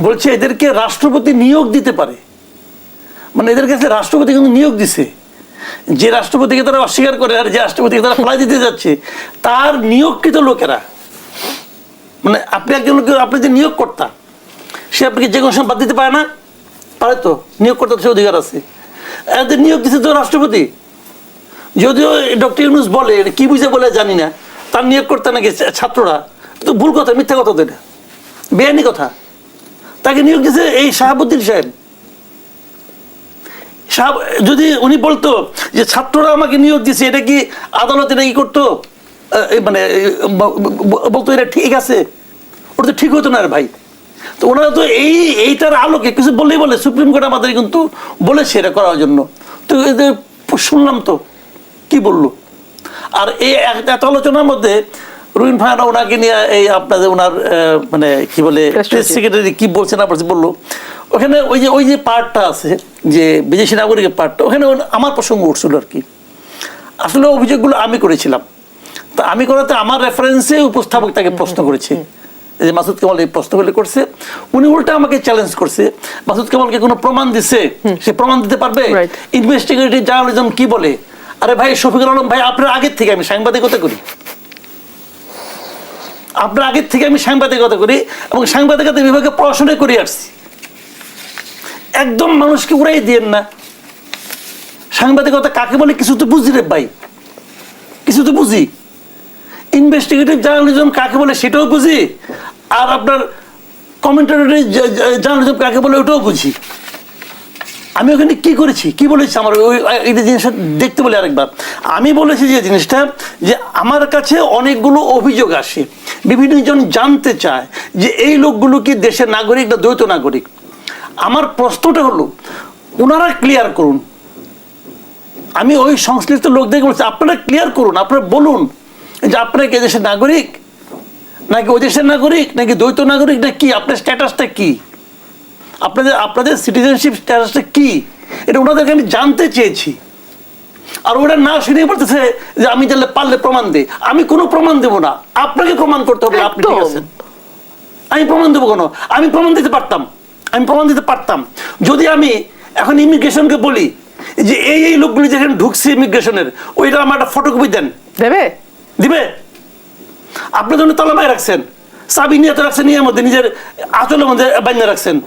বলছে এদেরকে রাষ্ট্রপতি নিয়োগ দিতে পারে। মানে এদের কাছে রাষ্ট্রপতি কিন্তু নিয়োগ দিছে। যে রাষ্ট্রপতিকে তারা অস্বীকার করে আর যে রাষ্ট্রপতিকে তারা ফেলাই দিতে যাচ্ছে, তার নিয়োগকৃত লোকেরা। মানে আপনি একজন আপনি যে নিয়োগ কর্তা সে আপনাকে যে কোনো সময় বাদ দিতে পারে না? পারে তো নিয়োগ করতে সে অধিকার আছে। এদের নিয়োগ দিচ্ছে তো রাষ্ট্রপতি। যদিও ডক্টর ইউনুস বলে কি বুঝে বলে জানি না। তার নিয়োগ করতে নাকি ছাত্ররা। তো ভুল কথা, মিথ্যা কথা তো এটা। বেআইনি কথা। তাকে নিয়োগ দিয়েছে এই শাহাবুদ্দিন সাহেব। যদি উনি বলতো যে, ছাত্ররা আমাকে নিয়োগ দিয়েছে, এটা কি আদালতে নাকি করতো? মানে বলতো, এটা ঠিক আছে। ওটা তো ঠিক হতো না ভাই। তো ওনারা তো এই, এইটার আলোকে কিছু বললেই বলে, সুপ্রিম কোর্ট আমাদের কিন্তু বলেছে এটা করার জন্য। তো শুনলাম তো, কি বলল? আর এই এত আলোচনার মধ্যে রুইন ভাইরা ওনাকে নিয়ে এই আপনাদের ওনার মানে কি বলে প্রেস সেক্রেটারি কি বলছে না বলছে বলল? ওখানে ওই যে ওই যে পার্টটা আছে যে বিদেশি নাগরিকের পার্টটা ওখানে আমার প্রসঙ্গ উঠছিল আর কি। আসলে অভিযোগগুলো আমি করেছিলাম। তা আমি করাতে আমার রেফারেন্সে উপস্থাপক তাকে প্রশ্ন করেছে। যে মাসুদ কামাল এই প্রশ্নগুলো করছে। উনি উল্টা আমাকে চ্যালেঞ্জ করছে। মাসুদ কামালকে কোনো প্রমাণ দিছে? সে প্রমাণ দিতে পারবে. ইনভেস্টিগেটিভ জার্নালিজম কি বলে? আরে ভাই শফিকুল আলম ভাই আপনার আগের থেকে আমি সাংবাদিকতা করি। আপনার আগের থেকে আমি সাংবাদিকতা করি এবং সাংবাদিকতা বিভাগে পড়াশোনা করে আসছি। একদম মানুষকে উড়াই দিয়েন না। সাংবাদিকতা কাকে বলে কিছু তো বুঝি রে ভাই। কিছু তো বুঝি। ইনভেস্টিগেটিভ জার্নালিজম কাকে বলে সেটাও বুঝি। আর আপনার কমেন্টারি জার্নালিজম কাকে বলে ওটাও বুঝি। আমি ওখানে কি করেছি? কি বলেছি আমার? ওই এই জিনিসটা দেখতে বলে আরেকবার। আমি বলেছি যে জিনিসটা, যে আমার কাছে অনেকগুলো অভিযোগ আসে। বিভিন্ন জন জানতে চায় যে এই লোকগুলো কি দেশের নাগরিক না দ্বৈত নাগরিক? আমার প্রশ্নটা হলো, ওনারা ক্লিয়ার করুন। আমি ওই সংশ্লিষ্ট লোকদেরকে বলছি, আপনারা ক্লিয়ার করুন, আপনারা বলুন যে আপনারা কি দেশের নাগরিক? নাকি ওই দেশের নাগরিক? নাকি দ্বৈত নাগরিক? না কি আপনার স্ট্যাটাসটা কি? আপনাদের আপনাদের সিটিজেনশিপ স্ট্যাটাসটা কি? এটা ওনাদেরকে আমি জানতে চেয়েছি। আর ওরা না শুনে বলতেছে যে আমি তাহলে পারলে প্রমাণ দে আমি কোনো প্রমাণ দেবো না। আপনাকে প্রমাণ করতে হবে আপনি ঠিক আছেন? আমি প্রমাণ দেবো কেন? আমি প্রমাণ দিতে পারতাম। আমি প্রমাণ দিতে পারতাম। যদি আমি এখন ইমিগ্রেশনকে বলি যে এই এই লোকগুলি যেখানে ঢুকছে ইমিগ্রেশনের ওইটা আমার একটা ফটোকপি দেন। দেবে? দিবে? আপনার জন্য তালামায় রাখছেন। চাবি নিয়ে তো রাখছেন নিয়ে মধ্যে নিজের আচলের মধ্যে বানিয়ে রাখছেন।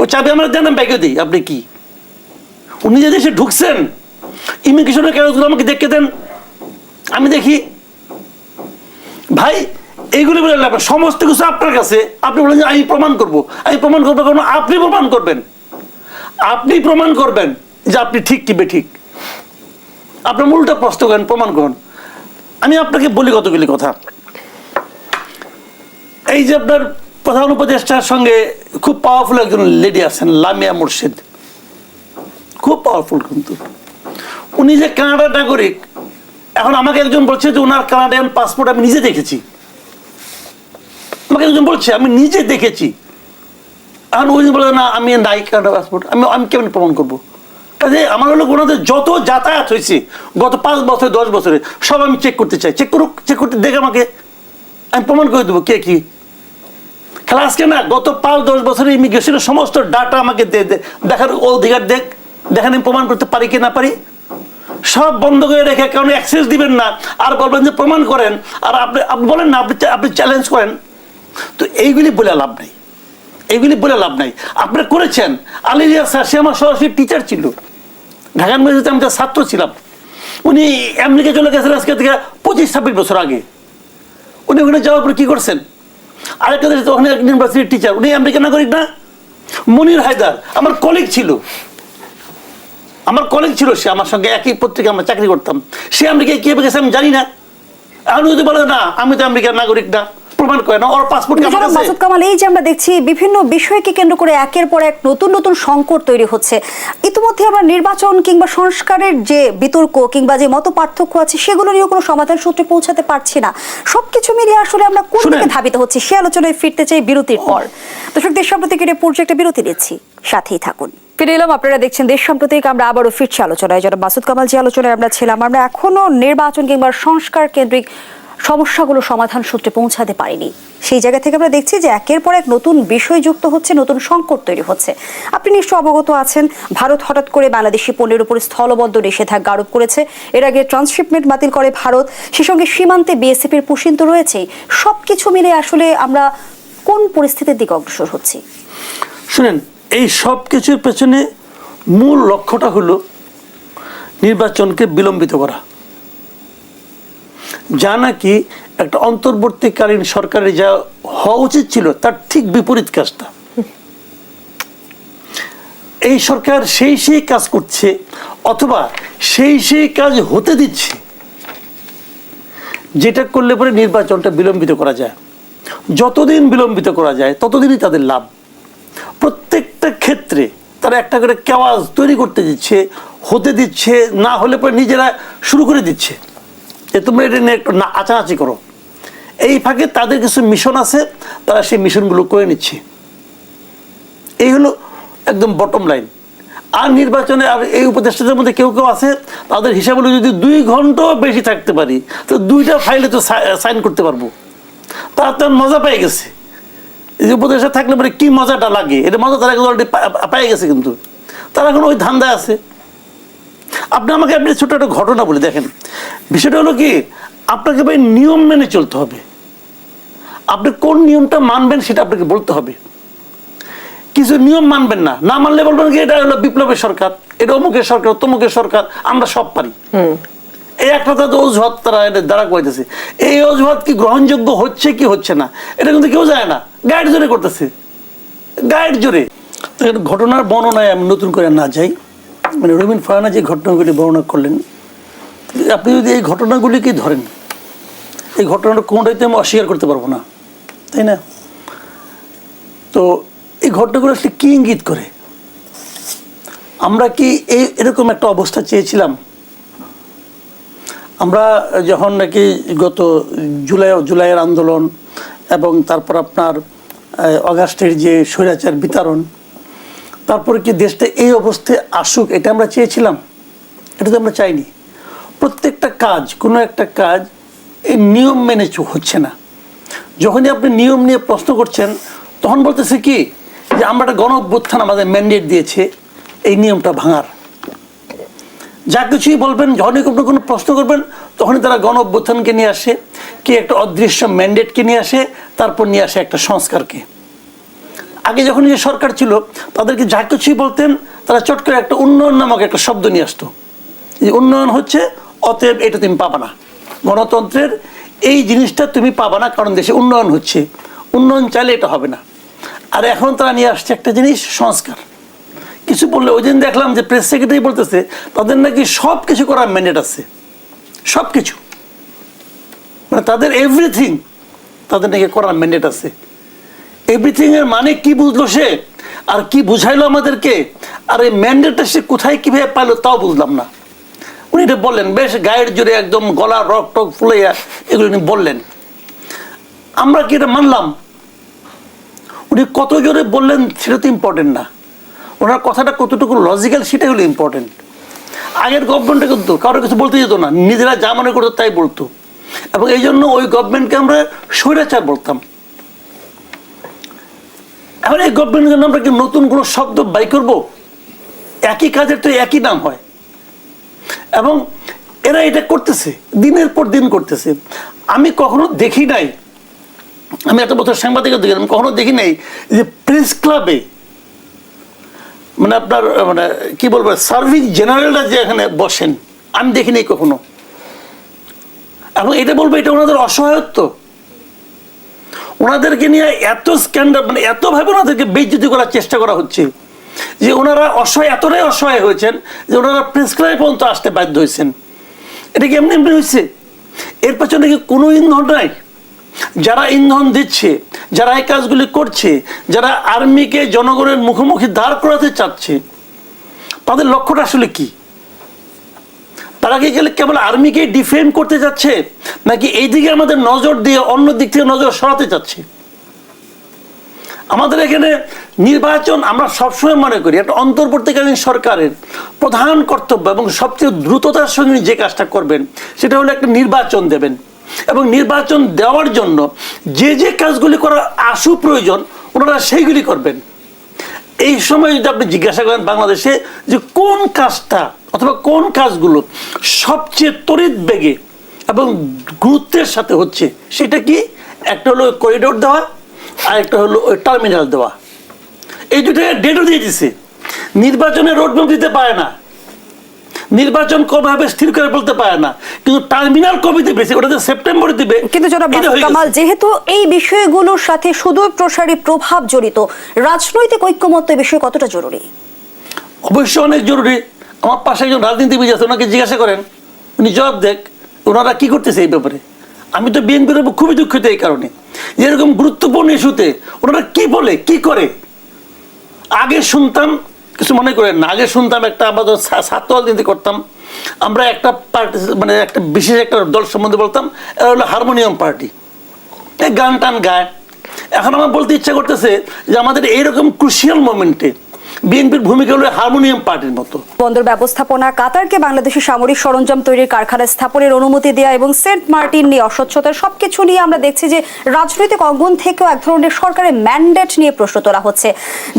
ওই চাবি আমরা দেন আমি ব্যাগে দিই, আপনি কি? উনি যে দেশে ঢুকছেন, ইমিগ্রেশনের কাগজগুলো আমাকে দেখে দেন। আমি দেখি, ভাই এইগুলি বলে নেই। সমস্ত কিছু আপনার কাছে। আপনি বলেন আমি প্রমাণ করব। আমি প্রমাণ করব কারণ আপনি প্রমাণ করবেন। আপনি প্রমাণ করবেন যে আপনি ঠিক কি ঠিক আপনার মূলটা প্রশ্ন করেন, প্রমাণ করেন। আমি আপনাকে বলি কতগুলি কথা। এই যে আপনার প্রধান উপদেষ্টার সঙ্গে খুব পাওয়ারফুল একজন লেডি আছেন, লামিয়া মুর্শিদ। খুব পাওয়ারফুল কিন্তু। উনি যে কানাডার নাগরিক, এখন আমাকে একজন বলছে যে ওনার কানাডিয়ান পাসপোর্ট আমি নিজে দেখেছি। আমাকে একজন বলছে, আমি নিজে দেখেছি। এখন ওই বলে, না, আমি নাই কানাডা পাসপোর্ট আমি আমি কেমন প্রমাণ করব? কাজে আমার হলো ওনাদের যত যাতায়াত হয়েছে, গত পাঁচ বছর, দশ বছরে, সব আমি চেক করতে চাই। চেক করুক চেক করতে দেখে আমাকে, আমি প্রমাণ করে দেবো কে কি। আজকে না গত পাঁচ, দশ বছরের ইমিগ্রেশনের সমস্ত ডাটা আমাকে দেখার অধিকার দেখ, দেখেন আমি প্রমাণ করতে পারি কি না পারি? সব বন্ধ করে রেখে কারণ অ্যাক্সেস দিবেন না। আর বলবেন যে প্রমাণ করেন। আর আপনি আপনি বলেন না, আপনি আপনি চ্যালেঞ্জ করেন। তো এইগুলি বলে লাভ নাই। এইগুলি বলে লাভ নাই। আপনি করেছেন। আলিরিয়া স্যার, সে আমার সরাসরি টিচার ছিল। ঢাকা ইউনিভার্সিটিতে আমি তার ছাত্র ছিলাম। উনি আমেরিকা চলে গেছেন আজকে থেকে পঁচিশ, ছাব্বিশ বছর আগে। উনি ওখানে যাওয়ার পরে কি করছেন? আরেকটা দেশে ওখানে ইউনিভার্সিটির টিচার উনি আমেরিকা নাগরিক না? মনির হায়দার, আমার কলিগ ছিল। আমার কলিগ ছিল সে, আমার সঙ্গে একই পত্রিকা আমরা চাকরি করতাম। সে আমেরিকায় কে গেছে আমি জানি না। আমি যদি বলে, না, আমি তো আমেরিকার নাগরিক না। প্রমাণ করে না ওর পাসপোর্ট মাসুদ কামাল এই যে আমরা দেখছি বিভিন্ন বিষয়কে কেন্দ্র করে একের পর এক নতুন নতুন সংকট তৈরি হচ্ছে। ইতিমধ্যে আমরা নির্বাচন কিংবা সংস্কারের যে বিতর্ক কিংবা যে মত পার্থক্য আছে সেগুলো নিয়েও কোনো সমাধান সূত্রে পৌঁছাতে পারছি না। সবকিছু মিলিয়ে আসলে আমরা কোন দিকে ধাবিত হচ্ছে সে আলোচনায় ফিরতে চাই বিরতির পর। দর্শক দেশ সম্প্রতিক পর্যায়ে একটা বিরতি নিচ্ছি। সাথেই থাকুন। ফিরে এলাম আপনারা দেখছেন দেশ সাম্প্রতিক আমরা আবারও ফিরছি আলোচনায়। যারা মাসুদ কামাল যে আলোচনায় আমরা ছিলাম আমরা এখনও নির্বাচন কিংবা সংস্কার কেন্দ্রিক সমস্যাগুলো সমাধান সূত্রে পৌঁছাতে পারেনি। সেই জায়গা থেকে আমরা দেখছি যে একের পর এক নতুন বিষয় যুক্ত হচ্ছে, নতুন সংকট তৈরি হচ্ছে। আপনি নিশ্চয় অবগত আছেন, ভারত হঠাৎ করে বাংলাদেশি পণ্যের উপর স্থলবদ্ধ নিষেধাজ্ঞা আরোপ করেছে। এর আগে ট্রান্সশিপমেন্ট বাতিল করে ভারত, সে সঙ্গে সীমান্তে বিএসএফ এর পুষিন তো রয়েছেই সবকিছু মিলে আসলে আমরা কোন পরিস্থিতির দিকে অগ্রসর হচ্ছি? শুনেন, এই সব কিছুর পেছনে মূল লক্ষ্যটা হলো নির্বাচনকে বিলম্বিত করা। যা নাকি একটা অন্তর্বর্তীকালীন সরকারের যা হওয়া উচিত ছিল, তার ঠিক বিপরীত কাজটা। এই সরকার সেই সেই কাজ করছে, অথবা সেই সেই কাজ হতে দিচ্ছে, যেটা করলে পরে নির্বাচনটা বিলম্বিত করা যায়। যতদিন বিলম্বিত করা যায়, ততদিনই তাদের লাভ। প্রত্যেকটা ক্ষেত্রে তারা একটা করে কেওয়াজ তৈরি করতে দিচ্ছে, হতে দিচ্ছে, না হলে পরে নিজেরা শুরু করে দিচ্ছে। যে তোমরা এটা নিয়ে একটু না আচারাচি করো। এই ফাঁকে তাদের কিছু মিশন আছে, তারা সেই মিশনগুলো করে নিচ্ছে। এই হলো একদম বটম লাইন আর নির্বাচনে আর এই উপদেষ্টাদের মধ্যে কেউ কেউ আছে, তাদের হিসাব হলো যদি দুই ঘন্টাও বেশি থাকতে পারি, তো দুইটা ফাইলে তো সাইন করতে পারব। তারা তো মজা পেয়ে গেছে। এই উপদেশে থাকলে পরে কি মজাটা লাগে? এটা মজা তারা অলরেডি পেয়ে গেছে কিন্তু। তারা এখন ওই ধান্দায় আছে। আপনি আমাকে আপনি ছোট একটা ঘটনা বলে দেখেন। বিষয়টা হলো কি আপনাকে ভাই নিয়ম মেনে চলতে হবে। আপনি কোন নিয়মটা মানবেন সেটা আপনাকে বলতে হবে। কিছু নিয়ম মানবেন না। না মানলে বলবেন কি এটা হলো বিপ্লবের সরকার এটা অমুকের সরকার তমুকের সরকার আমরা সব পারি। এই একটা তো অজুহাত তারা এটা দ্বারা কইতেছে এই অজুহাত কি গ্রহণযোগ্য হচ্ছে কি হচ্ছে না? এটা কিন্তু কেউ যায় না। গাইড জোরে করতেছে। গাইড জোরে। ঘটনার বর্ণনায় আমি নতুন করে না যাই। মানে রবীন ফারানা যে ঘটনাগুলি বর্ণনা করলেন, আপনি যদি এই ঘটনাগুলিকে ধরেন, এই ঘটনাটা কোনটাই তো আমি অস্বীকার করতে পারব না, তাই না? তো এই ঘটনাগুলো আসলে কি ইঙ্গিত করে? আমরা কি এই এরকম একটা অবস্থা চেয়েছিলাম? আমরা যখন নাকি গত জুলাই, জুলাইয়ের আন্দোলন এবং তারপর আপনার অগাস্টের যে স্বৈরাচার বিতরণ তারপরে কি দেশটা এই অবস্থায় আসুক, এটা আমরা চেয়েছিলাম? এটা তো আমরা চাইনি। প্রত্যেকটা কাজ, কোনো একটা কাজ এই নিয়ম মেনে হচ্ছে না। যখনই আপনি নিয়ম নিয়ে প্রশ্ন করছেন, তখন বলতেছে কি যে, আমরা একটা গণ অভ্যুত্থান আমাদের ম্যান্ডেট দিয়েছে, এই নিয়মটা ভাঙার। যা কিছুই বলবেন, যখনই কোনো কোনো প্রশ্ন করবেন, তখনই তারা গণ অভ্যুত্থানকে নিয়ে আসে, কি একটা অদৃশ্য ম্যান্ডেটকে নিয়ে আসে, তারপর নিয়ে আসে একটা সংস্কারকে। আগে যখন যে সরকার ছিল, তাদেরকে যা কিছুই বলতেন, তারা চট করে একটা উন্নয়ন নামক একটা শব্দ নিয়ে আসতো। যে উন্নয়ন হচ্ছে, অতএব এটা তুমি পাবা না। গণতন্ত্রের এই জিনিসটা তুমি পাবা না, কারণ দেশে উন্নয়ন হচ্ছে। উন্নয়ন চাইলে এটা হবে না। আর এখন তারা নিয়ে আসছে একটা জিনিস, সংস্কার। কিছু বললে, ওই দিন দেখলাম যে প্রেস সেক্রেটারি বলতেছে, তাদের নাকি সব কিছু করার ম্যান্ডেট আছে। সব কিছু মানে তাদের এভরিথিং তাদের নাকি করার ম্যান্ডেট আছে। এভরিথিং এর মানে কি বুঝলো সে? আর কি বুঝাইলো আমাদেরকে? আর এই ম্যান্ডেটটা সে কোথায় কীভাবে পাইলো তাও বুঝলাম না। উনি এটা বললেন, বেশ গায়ের জোরে একদম গলা রক টক ফুলাইয়া এগুলো উনি বললেন। আমরা কি এটা মানলাম? উনি কত জোরে বললেন সেটা তো ইম্পর্টেন্ট না। ওনার কথাটা কতটুকু লজিক্যাল সেটাই হলো ইম্পর্টেন্ট আগের গভর্নমেন্টে কিন্তু কারোর কিছু বলতে যেত না। নিজেরা যা মনে করতো তাই বলতো। এবং এই জন্য ওই গভর্নমেন্টকে আমরা স্বৈরাচার বলতাম। এখন এই গভর্নমেন্টের আমরা কি নতুন কোনো শব্দ বাই করব? একই কাজের তো একই নাম হয়। এবং এরা এটা করতেছে, দিনের পর দিন করতেছে। আমি কখনো দেখি নাই, আমি এত বছর সাংবাদিকতা দেখি আমি কখনো দেখি নাই যে প্রেস ক্লাবে মানে আপনার মানে কি বলব সার্ভিস জেনারেলরা যে এখানে বসেন, আমি দেখিনি কখনো। এবং এটা বলব, এটা ওনাদের অসহায়ত্ব। ওনাদেরকে নিয়ে এত স্ক্যান্ডাল মানে এতভাবে ওনাদেরকে বেজ্জতি করার চেষ্টা করা হচ্ছে যে ওনারা অসহায়, এতটাই অসহায় হয়েছেন যে ওনারা প্রেস ক্লাবে পর্যন্ত আসতে বাধ্য হয়েছেন। এটা কি এমনি এমনি হয়েছে? এর পেছনে কি কোনো ইন্ধন নাই? যারা ইন্ধন দিচ্ছে, যারা এই কাজগুলি করছে, যারা আর্মিকে, জনগণের মুখোমুখি দাঁড় করাতে চাচ্ছে, তাদের লক্ষ্যটা আসলে কি? তারা কি গেলে কেবল আর্মিকে ডিফেন্ড করতে যাচ্ছে? নাকি এইদিকে আমাদের নজর দিয়ে অন্য দিক থেকে নজর সরাতে চাচ্ছে? আমাদের এখানে নির্বাচন আমরা সবসময় মনে করি একটা অন্তর্বর্তীকালীন সরকারের প্রধান কর্তব্য এবং সবচেয়ে দ্রুততার সঙ্গে যে কাজটা করবেন, সেটা হলো একটা নির্বাচন দেবেন। এবং নির্বাচন দেওয়ার জন্য যে যে কাজগুলি করার আশু প্রয়োজন, ওনারা সেইগুলি করবেন। এই সময় যদি আপনি জিজ্ঞাসা করেন বাংলাদেশে যে কোন কাজটা অথবা কোন কাজগুলো সবচেয়ে তড়িৎ বেগে এবং গুরুত্বের সাথে হচ্ছে, সেটা কি? একটা হলো করিডোর দেওয়া আর একটা হলো ওই টার্মিনাল দেওয়া। এই দুটো ডেটও দিয়ে দিছে। রোড রোডম্যাপ দিতে পারে না। নির্বাচন কবে হবে স্থির করে বলতে পারে না। কিন্তু টার্মিনাল কবে দিবে? ওটা তো সেপ্টেম্বরে দিবে। কিন্তু জনাব। কামাল যেহেতু এই বিষয়গুলোর সাথে সুদূর প্রসারী প্রভাব জড়িত রাজনৈতিক ঐক্যমত্য বিষয়ে কতটা জরুরি? অবশ্যই অনেক জরুরি। আমার পাশে একজন রাজনীতিবিদ আছে ওনাকে জিজ্ঞাসা করেন। উনি জবাব দেখ ওনারা কি করতেছে এই ব্যাপারে? আমি তো বিএনপির উপর খুবই দুঃখিত এই কারণে। যে এরকম গুরুত্বপূর্ণ ইস্যুতে ওনারা কি বলে কি করে? আগে শুনতাম কিছু মনে করে না। আগে শুনতাম একটা আমাদের ছাত্র রাজনীতি করতাম। আমরা একটা পার্টি মানে একটা বিশেষ একটা দল সম্বন্ধে বলতাম, এরা হলো হারমোনিয়াম পার্টি। গান টান গায়। এখন আমার বলতে ইচ্ছা করতেছে যে আমাদের এইরকম ক্রুশিয়াল মোমেন্টে বিএনপির ভূমিকা হলো হারমোনিয়াম পার্টির মতো। বন্দর ব্যবস্থাপনা কাতারকে বাংলাদেশের সামরিক সরঞ্জাম তৈরির কারখানা স্থাপনের অনুমতি দেওয়া এবং সেন্ট মার্টিন নিয়ে অস্বচ্ছতার সবকিছু নিয়ে আমরা দেখছি যে রাজনৈতিক অঙ্গন থেকেও এক ধরনের সরকারের ম্যান্ডেট নিয়ে প্রশ্ন তোলা হচ্ছে।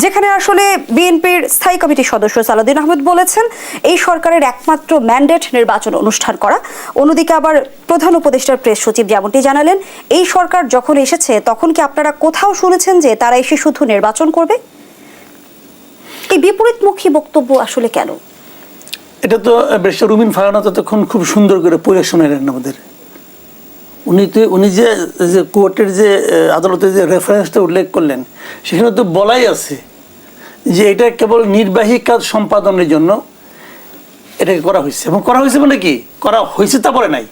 যেখানে আসলে বিএনপির স্থায়ী কমিটির সদস্য সালাউদ্দিন আহমেদ বলেছেন, এই সরকারের একমাত্র ম্যান্ডেট নির্বাচন অনুষ্ঠান করা। অন্যদিকে আবার প্রধান উপদেষ্টার প্রেস সচিব যেমনটি জানালেন, এই সরকার যখন এসেছে, তখন কি আপনারা কোথাও শুনেছেন যে তারা এসে শুধু নির্বাচন করবে? বিপরীতমুখী বক্তব্য আসলে কেন? এটা তো বেশ রুমিন ফারানা ততক্ষণ খুব সুন্দর করে পড়ে শোনালেন আমাদের। উনি তো, উনি যে যে কোর্টের যে আদালতের যে রেফারেন্সটা উল্লেখ করলেন, সেখানে তো বলাই আছে যে এটা কেবল নির্বাহী কাজ সম্পাদনের জন্য এটাকে করা হয়েছে। এবং করা হয়েছে মানে কি? করা হয়েছে তা বলে নাই।